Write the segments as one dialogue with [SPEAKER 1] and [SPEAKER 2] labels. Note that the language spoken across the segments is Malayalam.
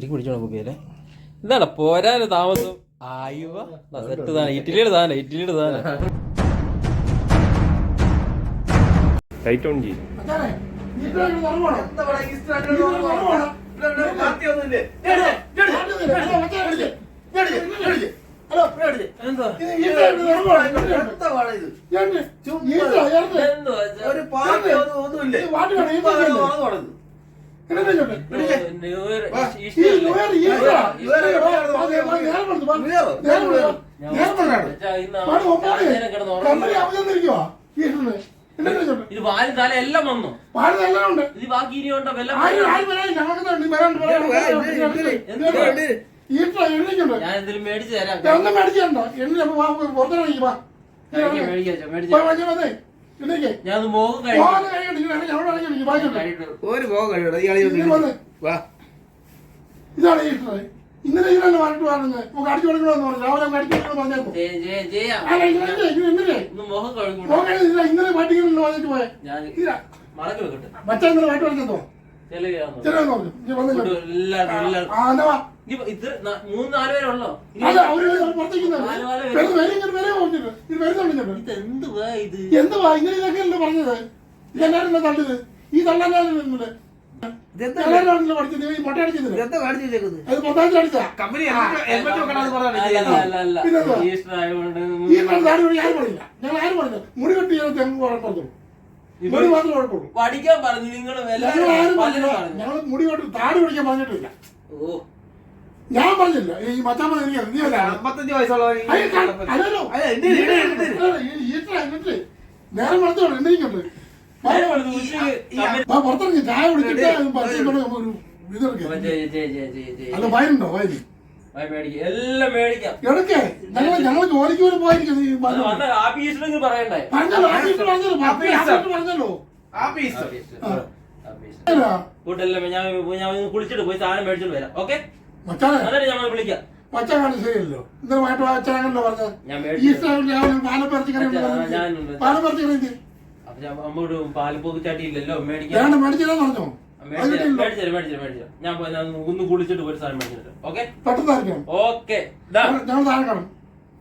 [SPEAKER 1] ശരിക്കും പിടിച്ചോണം കുപ്പിയല്ലേ എന്താണ് പോരാന് താമസം ആയുവ സെറ്റ് താന ഇറ്റലിയുടെ താന ഇറ്റലിയുടെ താന
[SPEAKER 2] ലൈറ്റ് ഓൺ ചെയ്യും
[SPEAKER 3] ഒരു പാർട്ടി ഒന്നും ഒന്നുമില്ല
[SPEAKER 1] ഇത് വാലും തല എല്ലാം വന്നു.
[SPEAKER 4] ഉണ്ട്.
[SPEAKER 1] ഇത് ബാക്കി ഇനി ഉണ്ടോ. ഞാൻ എന്തെങ്കിലും മേടിച്ചു തരാം.
[SPEAKER 4] വാ
[SPEAKER 1] കഴിക്കാം, മേടിക്കാം, ഞാൻ മോഹം.
[SPEAKER 3] ഒരു പോകാൻ കഴിയണം. ഇയാളെ. വാ.
[SPEAKER 4] ഇതാണ് ഈ. ഇന്നലെ ഇങ്ങനെ പറഞ്ഞിട്ട് പറഞ്ഞത് നമുക്ക് അടിച്ചു കൊടുക്കണമെന്ന് പറഞ്ഞു. രാവിലെ നമുക്ക് അടിച്ചു കൊടുക്കണം പറഞ്ഞേക്കും. ഇന്നലെ പാട്ടിങ്ങനെ പറഞ്ഞിട്ട് പോയെ.
[SPEAKER 1] വെക്കട്ടെ.
[SPEAKER 4] ഇന്നലെ പാട്ട് പറഞ്ഞോ പറഞ്ഞു.
[SPEAKER 1] ഇത് മൂന്ന് നാല് ഉള്ളോ
[SPEAKER 4] അല്ല
[SPEAKER 1] പേര്.
[SPEAKER 4] വരെ ഇത്
[SPEAKER 1] എന്തുവാ ഇത്?
[SPEAKER 4] എന്തുവാ ഇങ്ങനെ ഇതൊക്കെയല്ലേ പറഞ്ഞത്? ഇതെല്ലാരും തള്ളിയത് ഈ
[SPEAKER 1] അല്ല, അല്ല, അല്ല, അല്ല.
[SPEAKER 4] പറഞ്ഞു മുടി കെട്ടി തെങ്ങ് കുഴപ്പമുള്ളൂ മുടി മാത്രമേ കുഴപ്പമുള്ളൂ
[SPEAKER 1] പഠിക്കാൻ പറഞ്ഞു നിങ്ങൾ
[SPEAKER 4] ഞങ്ങൾ മുടി കൊണ്ട് താടി പിടിക്കാൻ പറഞ്ഞിട്ടില്ല.
[SPEAKER 1] ഓ.
[SPEAKER 4] ഞാൻ പറഞ്ഞില്ല. ഈ മച്ചാമ്മ എനിക്ക് നീ അല്ല
[SPEAKER 3] അമ്പത്തഞ്ച്
[SPEAKER 4] എന്നിട്ട് നേരം വളർത്തോളൂ എന്തെങ്കിലും പുറത്തിറങ്ങി ചായ കുടിച്ചിട്ട്
[SPEAKER 1] ചെയ്യ്.
[SPEAKER 4] അല്ല വയനുണ്ടോ വയന്.
[SPEAKER 1] എല്ലാം മേടിക്കാം.
[SPEAKER 4] എടുക്കേ. ഞങ്ങൾ ഞങ്ങൾ ജോലിക്ക് വരെ പോയിരിക്കുന്നു ഈ
[SPEAKER 1] അത്
[SPEAKER 4] പറഞ്ഞത്.
[SPEAKER 1] പറയണ്ടേ?
[SPEAKER 4] പറഞ്ഞല്ലോ
[SPEAKER 1] ഞാൻ ഞാൻ കുളിച്ചിട്ട് പോയി സാധനം മേടിച്ചിട്ട് വരാം. ഓക്കെ
[SPEAKER 4] മച്ചാനെ.
[SPEAKER 1] എന്നിട്ട് ഞങ്ങൾ വിളിക്കാം.
[SPEAKER 4] മച്ചാൻ കാണും ശരിയല്ലോ അച്ഛനാണല്ലോ പറഞ്ഞത്? കറി കറി
[SPEAKER 1] പാലപ്പോക്ക് ചട്ടിയില്ലല്ലോ മേടിക്കാം.
[SPEAKER 4] വേണ്ട മേടിച്ചില്ലെന്ന് പറഞ്ഞോ.
[SPEAKER 1] ഞാൻ പോയി ഞാൻ ഒന്ന് കുളിച്ചിട്ട് പോയി സാധനം മേടിച്ചിട്ട് ഓക്കെ
[SPEAKER 4] പെട്ടെന്ന് ആയിരിക്കണം
[SPEAKER 1] ഓക്കെ
[SPEAKER 4] ഞങ്ങൾ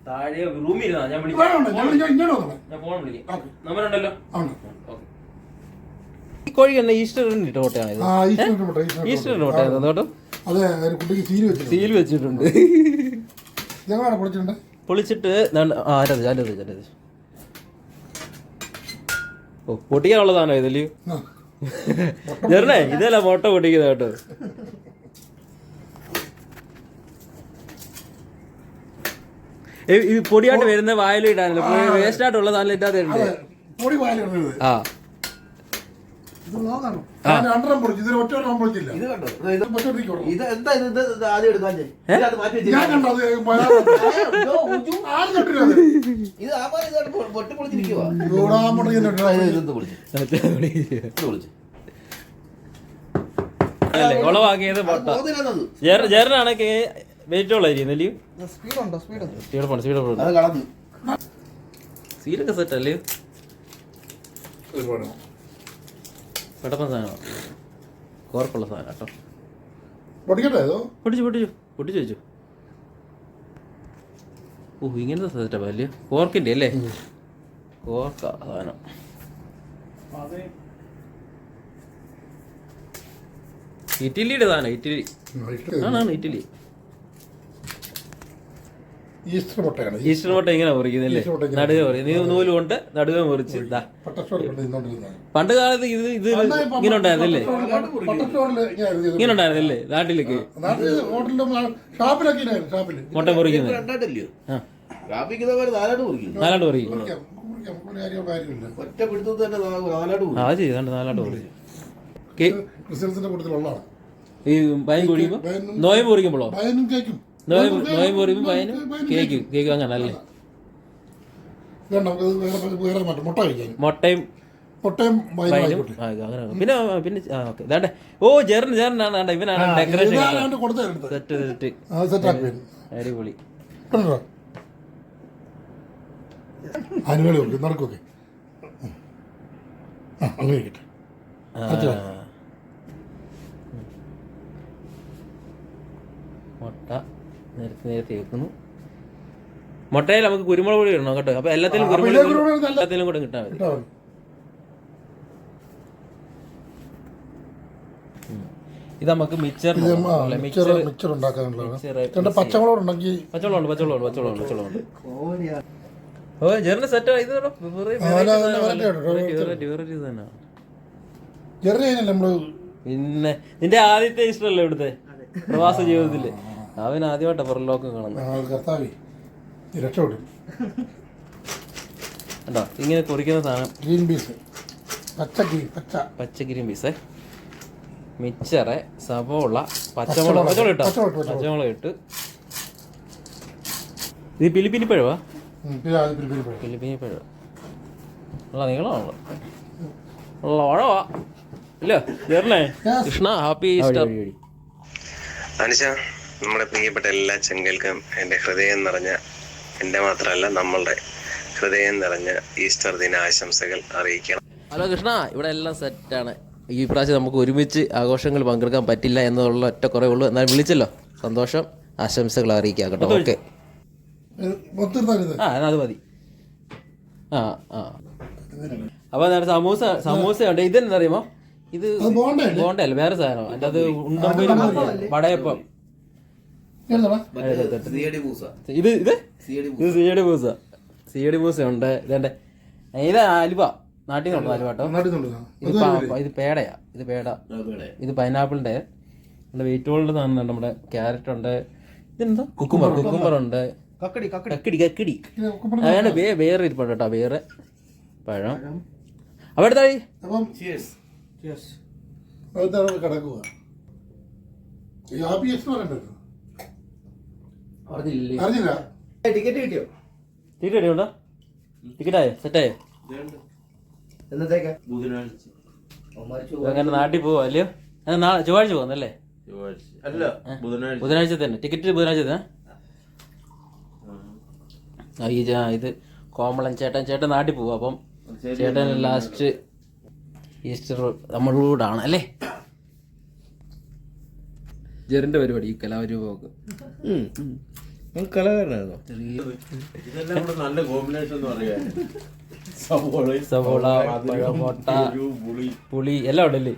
[SPEAKER 4] താഴെ
[SPEAKER 1] റൂമിൽ ഇരുന്നാ ഞാൻ ഞാൻ ഫോൺ വിളിക്കാം. നമ്പറുണ്ടല്ലോ കോഴി തന്നെ
[SPEAKER 4] ഈസ്റ്ററിന്റെ
[SPEAKER 1] ഈസ്റ്റർ
[SPEAKER 4] ഈസ്റ്ററിന്റെ
[SPEAKER 1] കേട്ടോ
[SPEAKER 4] അതെ കുട്ടിക്ക് സീൽ വെച്ചിട്ടുണ്ട്.
[SPEAKER 1] സീൽ വെച്ചിട്ടുണ്ട്.
[SPEAKER 4] ഞങ്ങളാണ് പൊളിച്ചിട്ടുണ്ട്?
[SPEAKER 1] പൊളിച്ചിട്ട് ആരത് ഞാനത് ഞാനത് ഓ പൊട്ടിക്കാനുള്ളതാണോ
[SPEAKER 4] ഇതിൽ
[SPEAKER 1] ചെറുണേ ഇതല്ല മുട്ട പൊട്ടിക്കുന്നത് കേട്ടോ. ഈ പൊടിയായിട്ട് വരുന്ന വായിൽ ഇടാനല്ലോ? വേസ്റ്റ് ആയിട്ടുള്ള സാധനം ഇട്ടാതെ ആ.
[SPEAKER 4] ഇത്
[SPEAKER 3] എന്താ ആദ്യം എടുക്കാൻ ഇത് ആ പൊട്ടി പൊളിച്ചിരിക്കുവാ. പൊളിച്ചു.
[SPEAKER 1] അല്ലേ കുളവാക്കിയത് ജേറിനാണെങ്കിൽ വെയിറ്റ് സ്പീഡ് പോണം സ്പീഡ് പോണം.
[SPEAKER 3] അത് കളഞ്ഞു.
[SPEAKER 1] സീലൊക്കെ സെറ്റ് അല്ലേ? പെട്ടപ്പൻ സാധനമാണ് കോർപ്പുള്ള സാധനം കേട്ടോ. പൊട്ടിച്ചു പൊട്ടിച്ചു പൊട്ടിച്ചു വെച്ചു. ഓ ഇങ്ങനത്തെ സെറ്റപ്പ് അല്ലേ കോർക്കിന്റെ അല്ലേ? കോർക്ക സാധനം. ഇറ്റലിയുടെ സാധനം ഇറ്റലി. ആണാണ് ഇറ്റലി.
[SPEAKER 4] ഈസ്റ്റർ മുട്ടയാണ്
[SPEAKER 1] ഈസ്റ്റർ മുട്ട ഇങ്ങനെ മുറിക്കുന്നില്ലേ നടുക മുറി നീ നൂൽ കൊണ്ട് നടുക മുറിച്ച്. ഇതാ പണ്ട് കാലത്ത് ഇത് ഇത് ഇങ്ങനെ ഉണ്ടായിരുന്നില്ലേ?
[SPEAKER 4] ഇങ്ങനെ
[SPEAKER 1] ഉണ്ടായിരുന്നില്ലേ? നാട്ടിലേക്ക്? മുട്ട മുറിക്കുന്നത്. നാലാട്ട് മുറിക്കും. ചെയ്താണ്ട്
[SPEAKER 4] ക്രിസ്ത്യൻസിന്റെ കൂട്ടത്തിലുള്ളതാണ്.
[SPEAKER 1] ഈ പയൻ കുഴിയുമ്പോ നോയമ്പ് മുറിക്കുമ്പോഴോ?
[SPEAKER 4] ബയനും കേക്കും
[SPEAKER 1] നോയമ്പ് നോയമ്പ് മുറിക്കുമ്പോൾ പയനും കേക്ക് കേക്ക്
[SPEAKER 4] ഇതുണ്ട് കഴിക്കാൻ.
[SPEAKER 1] മുട്ടയും
[SPEAKER 4] മുട്ടയും
[SPEAKER 1] പിന്നെ പിന്നെ ഓക്കെ. ഓ ജെറിനാണ് ആണ്ടെ, ഇവനാണ് ഡെക്കറേഷൻ സെറ്റ് സെറ്റ് അടിപൊളി.
[SPEAKER 4] അനുകളി നടക്കൊക്കെ
[SPEAKER 1] മുട്ട. നേരത്തെ നേരത്തെ വെക്കുന്നു മുട്ടയിൽ നമുക്ക് കുരുമുളക് പൊടി ഇടണം കേട്ടോ. അപ്പൊ എല്ലാത്തിലും കുരുമുളക് എല്ലാത്തിലും കൂടെ കിട്ടാൻ മതി. ഇത് നമുക്ക് മിക്സർ
[SPEAKER 4] മിക്സർ
[SPEAKER 1] മിക്സർ
[SPEAKER 4] ഉണ്ടാക്കാനുള്ളതാണ്. പച്ചമുളക് ഉണ്ടെങ്കിൽ
[SPEAKER 1] പച്ചവെള്ളമുണ്ട് പച്ചവെള്ളമുണ്ട് പച്ചവെള്ളമുണ്ട് പച്ചവെള്ളമുണ്ട് ഓ ജെറിന് സെറ്റ് ഇത് പിന്നെ നിന്റെ ആദ്യത്തെ ഇഷ്ടമല്ലേ ഇവിടുത്തെ? പ്രവാസ ജീവിതത്തിൽ. അവൻ ആദ്യമായിട്ടാ പുറലോക്കം കാണുന്നത്.
[SPEAKER 4] ആ, കർത്താവേ. രക്ഷപ്പെടും
[SPEAKER 1] കണ്ടോ? ഇങ്ങനെ കുറിക്കുന്ന സാധനം.
[SPEAKER 4] ഗ്രീൻ പീസ് പച്ച ഗ്രീൻ പച്ച.
[SPEAKER 1] പച്ച ഗ്രീൻ പീസേ മിച്ചറ് സവോള പച്ചമുളക്. പച്ചമുളക്. ഇട്ടോ?
[SPEAKER 4] പച്ചമുളക്,
[SPEAKER 1] ഇട്ട് ഇത് പിലിപ്പിനി പഴവാ. പിലിപ്പിനി പഴം ഉള്ള നീളമാണല്ലോ ഉള്ള വഴവാ. ഇല്ല? ചേർന്നേ കൃഷ്ണ ഹാപ്പി ഈസ്റ്റർ.
[SPEAKER 2] അനുഷ നമ്മുടെ പ്രിയപ്പെട്ട എല്ലാ ചെങ്കൽക്കും എന്റെ ഹൃദയം നിറഞ്ഞ എന്റെ മാത്രമല്ല നമ്മളുടെ ഹൃദയം നിറഞ്ഞ ഈസ്റ്റർ ദിന ആശംസകൾ അറിയിക്കണം.
[SPEAKER 1] ഹലോ കൃഷ്ണ ഇവിടെ എല്ലാം സെറ്റാണ് ഈ പ്രാവശ്യം നമുക്ക് ഒരുമിച്ച് ആഘോഷങ്ങൾ പങ്കെടുക്കാൻ പറ്റില്ല എന്നുള്ള ഒറ്റ കുറേ ഉള്ളൂ. എന്നാലും വിളിച്ചല്ലോ. സന്തോഷം. ആശംസകൾ അറിയിക്കാം കേട്ടോ. ഓക്കെ. ആ അത് മതി. ആ ആ. അപ്പൊ എന്താണ് സമൂസ സമൂസ ഉണ്ട് ഇതെന്താ അറിയുമോ? ഇത് ബോണ്ടല്ലേ? വേറെ സാധനം അതിന്റെ അത് ഉണ്ടെങ്കിലും വടയപ്പം. ഇത് ഇത്?
[SPEAKER 3] സിയടി
[SPEAKER 1] ഇത് സിയടി പൂസ. സിയടി പൂസ ഉണ്ട് ഇതേണ്ട ഇത് ആലുവ നാട്ടിൽ നിന്നുണ്ട്
[SPEAKER 4] കൊണ്ടുവന്നോ?
[SPEAKER 1] ഇത് ഇത് പേടയാ. ഇത് പേട. ഇത് പൈനാപ്പിളിന്റെ. സാധനം ഉണ്ട് നമ്മുടെ ക്യാരറ്റ് ഉണ്ട്. ഇതെന്താ? കുക്കുംബർ കുക്കുംബർ ഉണ്ട്.
[SPEAKER 3] കക്കടി കക്കടി.
[SPEAKER 1] അതാണ് വേ വേറെ ഇരിപ്പുണ്ട് കേട്ടോ വേറെ പഴം.
[SPEAKER 4] അപ്പം അവിടുത്തെ അവിടെ കിടക്കുക ഈ ഹാപ്പി എക്സ് പറയണ്ടല്ലോ അറിഞ്ഞില്ല?
[SPEAKER 3] ടിക്കറ്റ് കിട്ടിയോ?
[SPEAKER 1] ടിക്കറ്റ് ടിക്കറ്റ് ആയോ? സെറ്റായോ
[SPEAKER 3] എന്നത്തേക്കാ?
[SPEAKER 1] അങ്ങനെ നാട്ടിൽ പോവാ അല്ലയോ? നാളെ ചൊവ്വാഴ്ച പോകുന്നല്ലേ
[SPEAKER 5] അല്ല? ബുധനാഴ്ച.
[SPEAKER 1] ബുധനാഴ്ച തന്നെ. ടിക്കറ്റ് ബുധനാഴ്ച തന്നെ? ഈ ഇത് കോമളൻ ചേട്ടൻ ചേട്ടൻ നാട്ടിൽ പോവാ? അപ്പം ചേട്ടൻ ലാസ്റ്റ് ഈസ്റ്റർ നമ്മളോടാണ് അല്ലേ? ജെറിന്റെ പരിപാടി ഈ
[SPEAKER 3] കലാകാരനായിരുന്നോ
[SPEAKER 5] ഇതെല്ലാം കൂടെ നല്ല കോമ്പിനേഷൻ എന്ന് സവോള
[SPEAKER 1] സവോള മുട്ട
[SPEAKER 5] പുളി.
[SPEAKER 1] പുളി എല്ലാം ഉണ്ടല്ലേ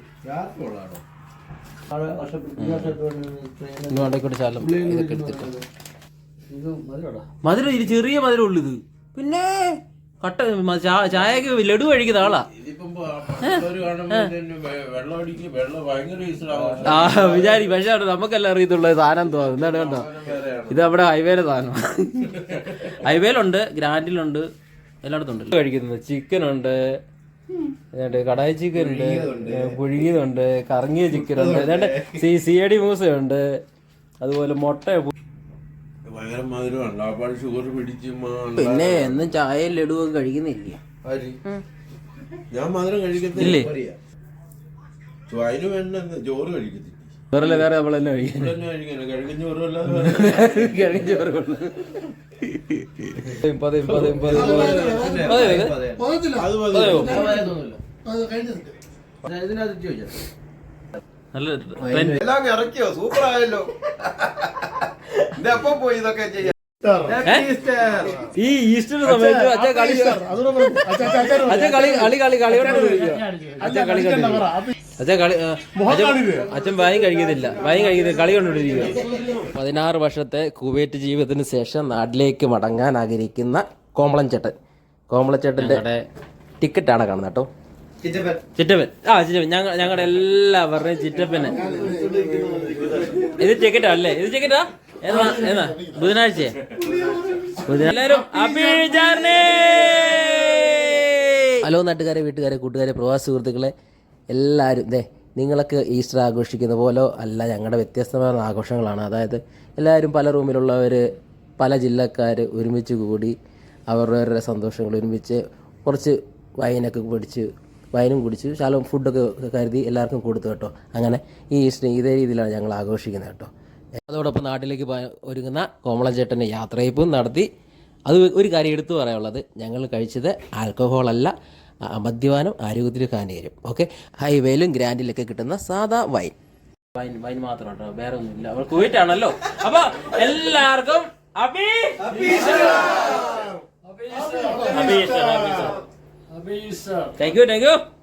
[SPEAKER 1] മധുരം ഇത് ചെറിയ മധുരം ഉള്ളു ഇത്. പിന്നെ കട്ട ചായക്ക് ലഡു കഴിക്കുന്ന ആളാ. ആ വിചാരി പക്ഷെ അവിടെ നമുക്കെല്ലാം അറിയത്തുള്ള സാധനം തോന്നുന്നു എന്താണ് കണ്ടോ? ഇത് നമ്മുടെ ഹൈവേയിലെ സാധനം. ഹൈവേയിലുണ്ട് ഗ്രാൻഡിലുണ്ട് എല്ലായിടത്തും ഉണ്ട്. കഴിക്കുന്നത് ചിക്കൻ ഉണ്ട് കടായി ചിക്കൻ ഉണ്ട് പുഴുങ്ങിയതുണ്ട് കറങ്ങിയ ചിക്കൻ ഉണ്ട് ഏതാണ്ട് സി സി എ ഡി മൂസയുണ്ട്. അതുപോലെ മുട്ട പിന്നെ എന്നും ചായ ലഡുവൊക്കെ കഴിക്കുന്നില്ല.
[SPEAKER 5] ആര്? ഞാൻ മധുരം കഴിക്കത്തില്ല. അതിന് വേണ്ട? ചോറ് കഴിക്കത്തില്ല.
[SPEAKER 1] വേറെ വേറെ നമ്മളെല്ലാം
[SPEAKER 5] കഴിക്കണം.
[SPEAKER 1] പത് പത് പത് നല്ല
[SPEAKER 3] എല്ലാം ഇറക്കിയോ? സൂപ്പർ ആയല്ലോ ഇതെപ്പോ പോയി ഇതൊക്കെ ചെയ്യാൻ?
[SPEAKER 1] ഈ ഈസ്റ്റർ സമയത്ത് അച്ഛൻ കളി അച്ഛൻ കളി കളി കളി കളിയോണ്ടിരിക്കുക അച്ഛൻ കളി
[SPEAKER 4] അച്ഛൻ
[SPEAKER 1] കളി അച്ഛൻ- അച്ഛൻ വായും കഴിക്കുന്നില്ല. വായും കഴിക്കുന്നില്ല. കളി കണ്ടുകൊണ്ടിരിക്കുക പതിനാറ് വർഷത്തെ കുവൈറ്റ് ജീവിതത്തിന് ശേഷം നാട്ടിലേക്ക് മടങ്ങാൻ ആഗ്രഹിക്കുന്ന കോമളൻ ചേട്ടൻ കോമളൻ ചേട്ടന്റെ ടിക്കറ്റാണ് കാണുന്നത് കേട്ടോ.
[SPEAKER 3] ചിറ്റപ്പൻ.
[SPEAKER 1] ചിറ്റപ്പൻ. ആ ചിറ്റപ്പൻ. ഞങ്ങൾ ഞങ്ങളുടെ എല്ലാവരുടെയും ചിറ്റപ്പനെ. ഇത് ടിക്കറ്റാ അല്ലേ? ഇത് ടിക്കറ്റാ ബുധനാഴ്ച എല്ലാവരും! ഹലോ നാട്ടുകാരെ വീട്ടുകാരെ കൂട്ടുകാരെ പ്രവാസി സുഹൃത്തുക്കളെ എല്ലാവരും ദേ നിങ്ങളൊക്കെ ഈസ്റ്റർ ആഘോഷിക്കുന്ന പോലെ അല്ല ഞങ്ങളുടെ വ്യത്യസ്തമായ ആഘോഷങ്ങളാണ്. അതായത് എല്ലാവരും പല റൂമിലുള്ളവർ പല ജില്ലക്കാർ ഒരുമിച്ച് കൂടി അവരവരുടെ സന്തോഷങ്ങൾ ഒരുമിച്ച് കുറച്ച് വൈനൊക്കെ പിടിച്ച് വൈനും കുടിച്ച് ശാലം ഫുഡൊക്കെ കരുതി എല്ലാവർക്കും കൊടുത്തു കേട്ടോ. അങ്ങനെ ഈ ഈസ്റ്റർ ഇതേ രീതിയിലാണ് ഞങ്ങൾ ആഘോഷിക്കുന്നത് കേട്ടോ. അതോടൊപ്പം നാട്ടിലേക്ക് പോയ- ഒരുങ്ങുന്ന കോമളചേട്ടന്റെ യാത്രയപ്പും നടത്തി. അത് ഒരു കാര്യം എടുത്തു പറയാനുള്ളത്. ഞങ്ങൾ കഴിച്ചത് ആൽക്കഹോളല്ല മദ്യപാനം ആരോഗ്യത്തിന് ഹാനികരം. ഓക്കെ? ഹൈവേയിലും ഗ്രാൻഡിലൊക്കെ കിട്ടുന്ന സാധാ വൈൻ. വൈൻ വൈൻ മാത്രം കേട്ടോ വേറെ ഒന്നുമില്ല അവൾ കുവൈറ്റ് ആണല്ലോ അപ്പൊ എല്ലാവർക്കും താങ്ക് യു താങ്ക് യു